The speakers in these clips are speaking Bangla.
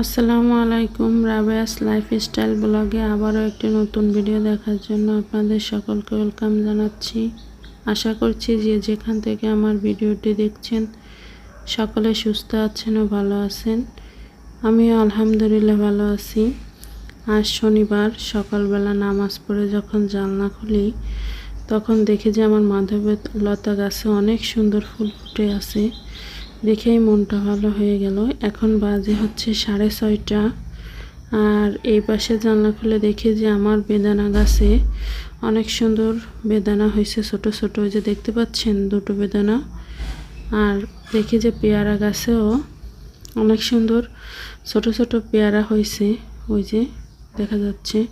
আসসালামু আলাইকুম, রাবেয়াস লাইফস্টাইল ব্লগে আবারও একটি নতুন ভিডিও দেখার জন্য আপনাদের সকলকে ওয়েলকাম জানাচ্ছি। আশা করছি যে যেখান থেকে আমার ভিডিওটি দেখছেন, সকলে সুস্থ আছেন ও ভালো আছেন। আমি আলহামদুলিল্লাহ ভালো আছি। আজ শনিবার, সকালবেলা নামাজ পড়ে যখন জানলা খুলি, তখন দেখি যে আমার মাধবের লতা গাছে অনেক সুন্দর ফুল ফুটে আছে। দেখেই মনটা ভালো হয়ে গেল। এখন বাজে হচ্ছে সাড়ে ছয়টা। আর এই পাশে জানলা খুলে দেখি যে আমার বেদানা গাছে অনেক সুন্দর বেদানা হয়েছে, ছোট ছোট। ওই যে দেখতে পাচ্ছেন দুটো বেদানা। আর দেখি যে পেয়ারা গাছেও অনেক সুন্দর ছোট ছোট পেয়ারা হয়েছে। ওই যে দেখা যাচ্ছে।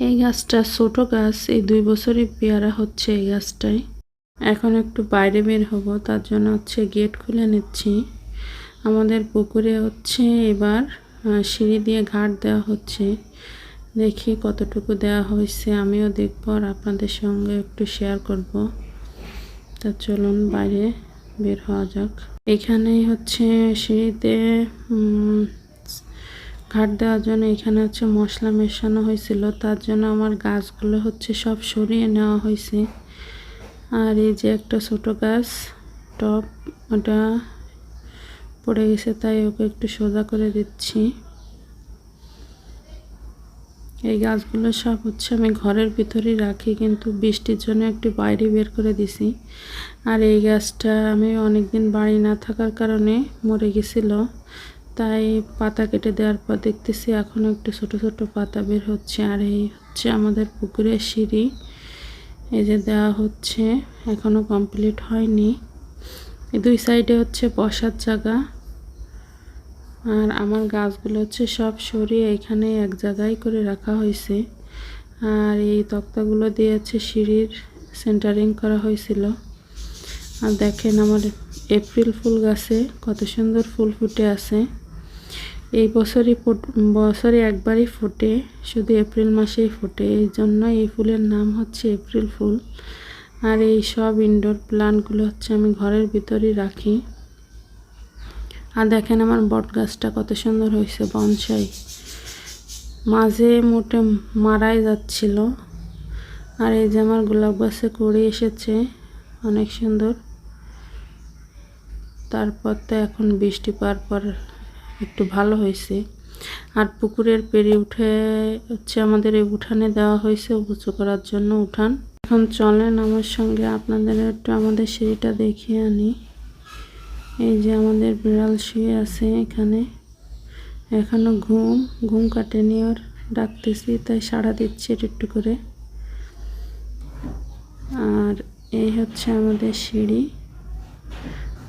এই গাছটা ছোট গাছ, এই দুই বছরই পেয়ারা হচ্ছে এই গাছটায়। এখন একটু বাইরে বের হব, তার জন্য হচ্ছে গেট খুলে নিচ্ছি। আমাদের পুকুরে হচ্ছে এবার সিঁড়ি দিয়ে ঘাট দেওয়া হচ্ছে। দেখি কতটুকু দেওয়া হয়েছে, আমিও দেখব আর আপনাদের সঙ্গে একটু শেয়ার করব। তা চলুন বাইরে বের হওয়া যাক। এখানেই হচ্ছে সিঁড়িতে ঘাট দেওয়ার জন্য এখানে হচ্ছে মশলা মেশানো হয়েছিল, তার জন্য আমার গাছগুলো হচ্ছে সব সরিয়ে নেওয়া হয়েছে। আর এই যে একটা ছোট গাছ, টপ, ওটা পড়ে গেছে, তাই ওকে একটু সোজা করে দিচ্ছি। এই গাছগুলো সব হচ্ছে আমি ঘরের ভিতরেই রাখি, কিন্তু বৃষ্টির জন্য একটু বাইরে বের করে দিছি। আর এই গাছটা আমি অনেক দিন বাড়ি না থাকার কারণে মরে গেছিল, তাই পাতা কেটে দেওয়ার পর দেখতেছি এখনও একটু ছোট ছোট পাতা বের হচ্ছে। আর এই হচ্ছে আমাদের পুকুরের সিঁড়ি। এই যে দেওয়া হচ্ছে এখনও কমপ্লিট হয়নি। দুই সাইডে হচ্ছে বসার জায়গা। আর আমার গাছগুলো হচ্ছে সব সরিয়ে এখানে এক জায়গায় করে রাখা হয়েছে। আর এই তক্তাগুলো দিয়ে হচ্ছে সিঁড়ির সেন্টারিং করা হয়েছিল। আর দেখেন আমার এপ্রিল ফুল গাছে কত সুন্দর ফুল ফুটে আছে। এই বছরই বছরে একবারই ফোটে, শুধু এপ্রিল মাসেই ফোটে। এই জন্য এই ফুলের নাম হচ্ছে এপ্রিল ফুল। আর এই সব ইনডোর প্লান্টগুলো হচ্ছে আমি ঘরের ভিতরেই রাখি। আর দেখেন আমার বট গাছটা কত সুন্দর হয়েছে, বনসাই। মাঝে মোটে মারাই যাচ্ছিল। আর এই যে আমার গোলাপ গাছে করে এসেছে, অনেক সুন্দর। তারপর তো এখন বৃষ্টি পার পর একটু ভালো হয়েছে। আর পুকুরের পেরে উঠে হচ্ছে আমাদের এই উঠানে দেওয়া হয়েছে উঁচু করার জন্য উঠান। এখন চলেন আমার সঙ্গে আপনাদের একটু আমাদের সিঁড়িটা দেখিয়ে আনি। এই যে আমাদের বিড়াল শুয়ে আছে এখানে। এখনও ঘুম ঘুম কাটেনি ওর, ডাকতেছি, তাই সাড়া দিচ্ছি একটু করে। আর এই হচ্ছে আমাদের সিঁড়ি।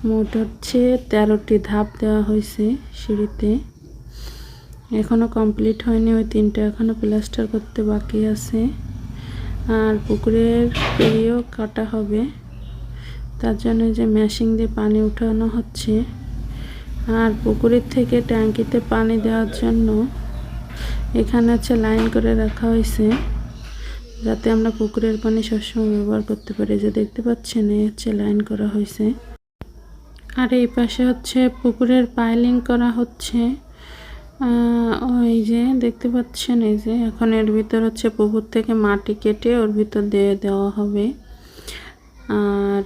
মোট হচ্ছে তেরোটি ধাপ দেওয়া হয়েছে সিঁড়িতে। এখনও কমপ্লিট হয়নি, ওই তিনটা এখনও প্লাস্টার করতে বাকি আছে। আর পুকুরের পেরিয়েও কাটা হবে। তার জন্য যে মেশিন দিয়ে পানি উঠানো হচ্ছে। আর পুকুরের থেকে ট্যাঙ্কিতে পানি দেওয়ার জন্য এখানে হচ্ছে লাইন করে রাখা হয়েছে, যাতে আমরা পুকুরের পানি সবসময় ব্যবহার করতে পারি। যে দেখতে পাচ্ছেন, এই হচ্ছে লাইন করা হয়েছে। আর এই পাশে হচ্ছে পুকুরের পাইলিং করা হচ্ছে। ওই যে দেখতে পাচ্ছেন এই যে, এখন এর ভিতর হচ্ছে পুকুর থেকে মাটি কেটে ওর ভিতর দিয়ে দেওয়া হবে। আর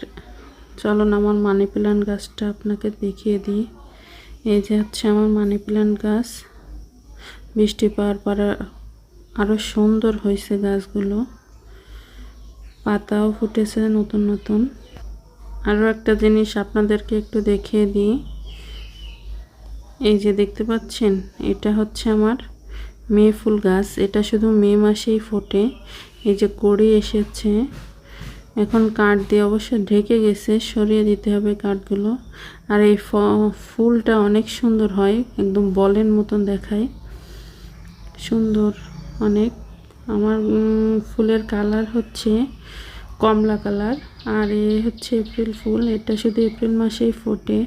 চলুন আমার মানি প্ল্যান্ট গাছটা আপনাকে দেখিয়ে দিই। এই যে হচ্ছে আমার মানি প্ল্যান্ট গাছ। বৃষ্টি পাওয়ার পরে আরও সুন্দর হয়েছে গাছগুলো। পাতাও ফুটেছে নতুন নতুন। আরও একটা জিনিস আপনাদেরকে একটু দেখিয়ে দিই। এই যে দেখতে পাচ্ছেন, এটা হচ্ছে আমার মেয়ে ফুল গাছ। এটা শুধু মে মাসেই ফোটে। এই যে কড়ি এসেছে। এখন কাঠ দিয়ে অবশ্য ঢেকে গেছে, সরিয়ে দিতে হবে কাঠগুলো। আর এই ফুলটা অনেক সুন্দর হয়, একদম বলের মতন দেখায়। সুন্দর, অনেক। আমার ফুলের কালার হচ্ছে কমলা কালার। আর এ হচ্ছে এপ্রিল ফুল, এটা শুধু এপ্রিল মাসেই ফোটে।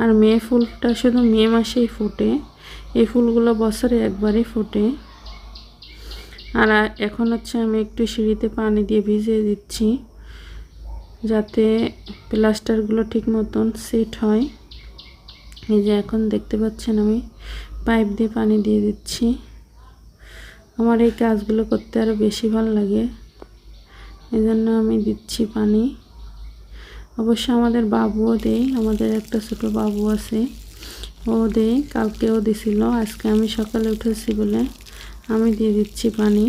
আর মে ফুলটা শুধু মে মাসেই ফোটে। এই ফুলগুলো বছরে একবারই ফোটে। আর এখন হচ্ছে আমি একটু সিঁড়িতে পানি দিয়ে ভিজিয়ে দিচ্ছি, যাতে প্লাস্টারগুলো ঠিক মতন সেট হয়। এই যে এখন দেখতে পাচ্ছেন আমি, পাইপ দিয়ে পানি দিয়ে দিচ্ছি। আমার এই কাজগুলো করতে আরও বেশি ভালো লাগে। এই জন্য আমি দিচ্ছি পানি। অবশ্য আমাদের বাবুও দেয়, আমাদের একটা ছোট বাবু আছে, ও দেয়, কালকেও দিছিল, আজকে আমি সকালে উঠেছি বলে আমি দিয়ে দিচ্ছি পানি।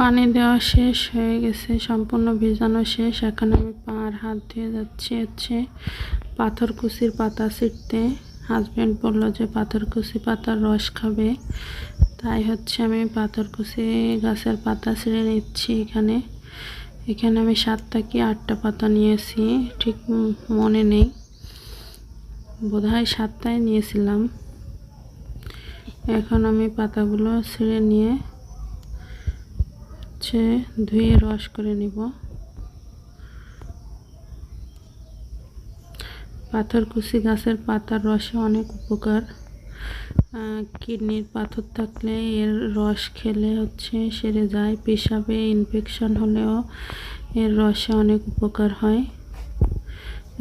পানি দেওয়া শেষ হয়ে গেছে, সম্পূর্ণ ভেজানো শেষ। এখন আমি পা আর হাত দিয়ে যাচ্ছি হচ্ছে পাথরকুচির পাতা ছিটতে হাজব্যান্ড বলল যে পাথরকুচি পাতার রস খাবে। তাই হচ্ছে আমি পাথরকুচি গাছের পাতা ছিঁড়ে নিচ্ছি এখানে। এখানে আমি সাতটা কি আটটা পাতা নিয়েছি, ঠিক মনে নেই। বোধহয় সাতটায় নিয়েছিলাম। এখন আমি পাতাগুলো ছিঁড়ে নিয়ে হচ্ছে ধুয়ে রস করে নিব। পাথরকুচি গাছের পাতার রসে অনেক উপকার। কিডনির পাথর থাকলে এর রস খেলে হচ্ছে সেরে যায়, পেশাবে ইনফেকশন হলেও এর রসে অনেক উপকার হয়।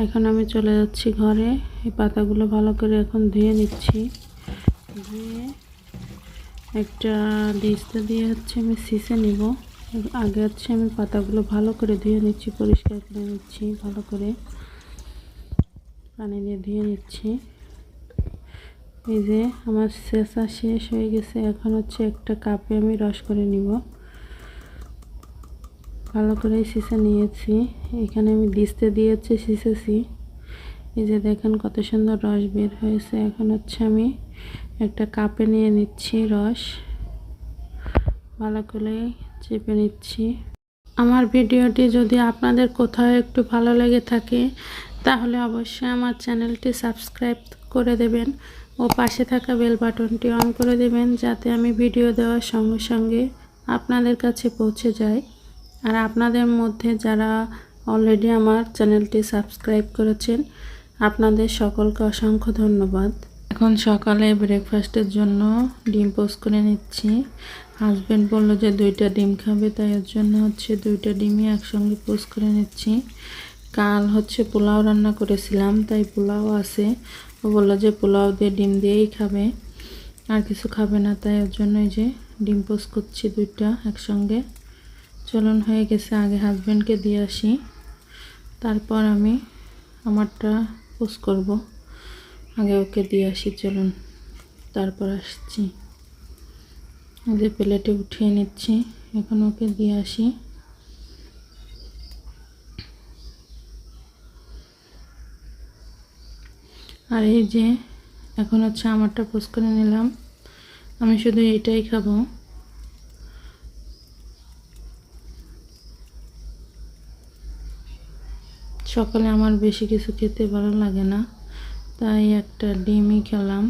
এখন আমি চলে যাচ্ছি ঘরে, এই পাতাগুলো ভালো করে এখন ধুয়ে নিচ্ছি। ধুয়ে একটা ডিস্তা দিয়ে হচ্ছে আমি সিসে নিব। আগে হচ্ছে আমি পাতাগুলো ভালো করে ধুয়ে নিচ্ছি, পরিষ্কার করে নিচ্ছি, ভালো করে পানি দিয়ে ধুয়ে নিচ্ছি। এই যে আমার শেষা শেষ হয়ে গেছে, এখন হচ্ছে একটা কাপে আমি রস করে নিব। ভালো করে সিসে নিয়েছি। এখানে আমি দিস্তে দিয়ে হচ্ছে সিসেছি। এই যে দেখেন কত সুন্দর রস বের হয়েছে। এখন হচ্ছে আমি একটা কাপে নিয়ে নিচ্ছি রস। ভালো করে চেপে নিচ্ছি। আমার ভিডিওটি যদি আপনাদের কোথাও একটু ভালো লেগে থাকে, তাহলে অবশ্যই আমার চ্যানেলটি সাবস্ক্রাইব করে দেবেন ও পাশে থাকা বেল বাটনটি অন করে দেবেন যাতে আমি ভিডিও দেওয়ার সঙ্গে সঙ্গে আপনাদের কাছে পৌঁছে যায়। আর আপনাদের মধ্যে যারা অলরেডি আমার চ্যানেলটি সাবস্ক্রাইব করেছেন, আপনাদের সকলকে অসংখ্য ধন্যবাদ। এখন সকালে ব্রেকফাস্টের জন্য ডিম পোস্ট করে নিচ্ছি। হাজব্যান্ড বলল যে দুইটা ডিম খাবে, তাই এর জন্য হচ্ছে দুইটা ডিমই একসঙ্গে পোস্ট করে নিচ্ছি। কাল হচ্ছে পোলাও রান্না করেছিলাম, তাই পোলাও আছে। ও বলল যে পোলাও দিয়ে ডিম দিয়েই খাবে, আর কিছু খাবে না, তাই ওর জন্য এই যে ডিম পোস্ট করছি দুইটা একসঙ্গে। চলন, হয়ে গেছে, আগে হাজব্যান্ডকে দিয়ে আসি। তারপর আমি আমারটা পোস্ট করব। আগে ওকে দিয়ে আসি, চলুন। তারপর আসছি। যে প্লেটে উঠিয়ে নিচ্ছি, এখন ওকে দিয়ে আসি। আর এই যে, এখন হচ্ছে আমারটা পোস্ট করে নিলাম। আমি শুধু এটাই খাব। সকালে আমার বেশি কিছু খেতে ভালো লাগে না, তাই একটা ডিমই খেলাম।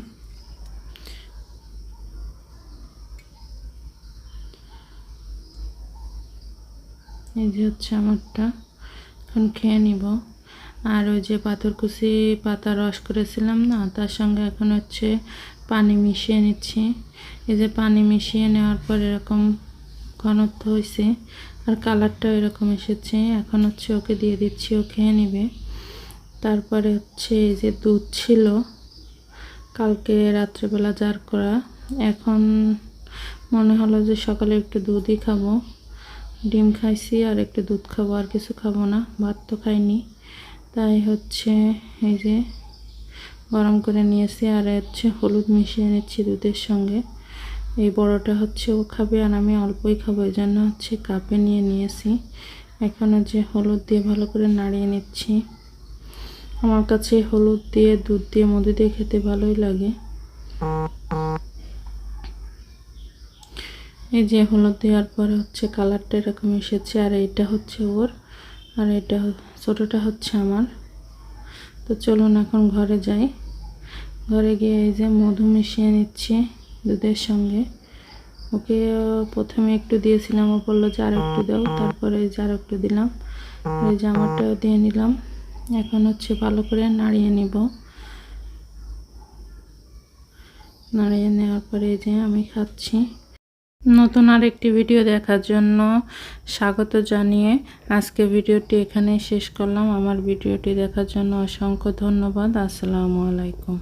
এই যে হচ্ছে আমারটা। এখন খেয়ে নিব। আর ওই যে পাথরকুচি পাতা রস করেছিলাম না, তার সঙ্গে এখন হচ্ছে পানি মিশিয়ে নিচ্ছি। এই যে পানি মিশিয়ে নেওয়ার পর এরকম ঘনত্ব হয়েছে আর কালারটাও এরকম এসেছে। এখন হচ্ছে ওকে দিয়ে দিচ্ছি, ও খেয়ে নেবে। তারপরে হচ্ছে এই যে দুধ ছিল, কালকে রাত্রেবেলা জার করা। এখন মনে হলো যে সকালে একটু দুধই খাব। ডিম খাইছি আর একটু দুধ খাব আর কিছু খাব না, ভাত তো খাইনি। তাই হচ্ছে এই যে গরম করে নিয়েছি আর হচ্ছে হলুদ মিশিয়ে নিচ্ছি দুধের সঙ্গে। এই বড়টা হচ্ছে ও খাবে আর আমি অল্পই খাব, এই জন্য হচ্ছে কাপে নিয়ে নিয়েছি। এখন হচ্ছে হলুদ দিয়ে ভালো করে নাড়িয়ে নিচ্ছি। আমার কাছে হলুদ দিয়ে, দুধ দিয়ে মধু দিয়ে খেতে ভালোই লাগে। এই যে হলুদ দেওয়ার পরে হচ্ছে কালারটা এরকম এসেছে, আর এইটা হচ্ছে ওর, আর এটা ছোটোটা হচ্ছে আমার। তো চলুন এখন ঘরে যাই। ঘরে গিয়ে এই যে মধু মিশিয়ে নিচ্ছি দুধের সঙ্গে। ওকে প্রথমে একটু দিয়েছিলাম, ও বলল যে আর একটু দাও, তারপরে এই যে আর একটু দিলাম। এই জামাটাও দিয়ে নিলাম। এখন হচ্ছে ভালো করে নাড়িয়ে নিব। নাড়িয়ে নেওয়ার পরে এই যে আমি খাচ্ছি। নতুন আর একটি ভিডিও দেখার জন্য স্বাগত জানিয়ে আজকে ভিডিওটি এখানেই শেষ করলাম। আমার ভিডিওটি দেখার জন্য অসংখ্য ধন্যবাদ। আসসালামু আলাইকুম।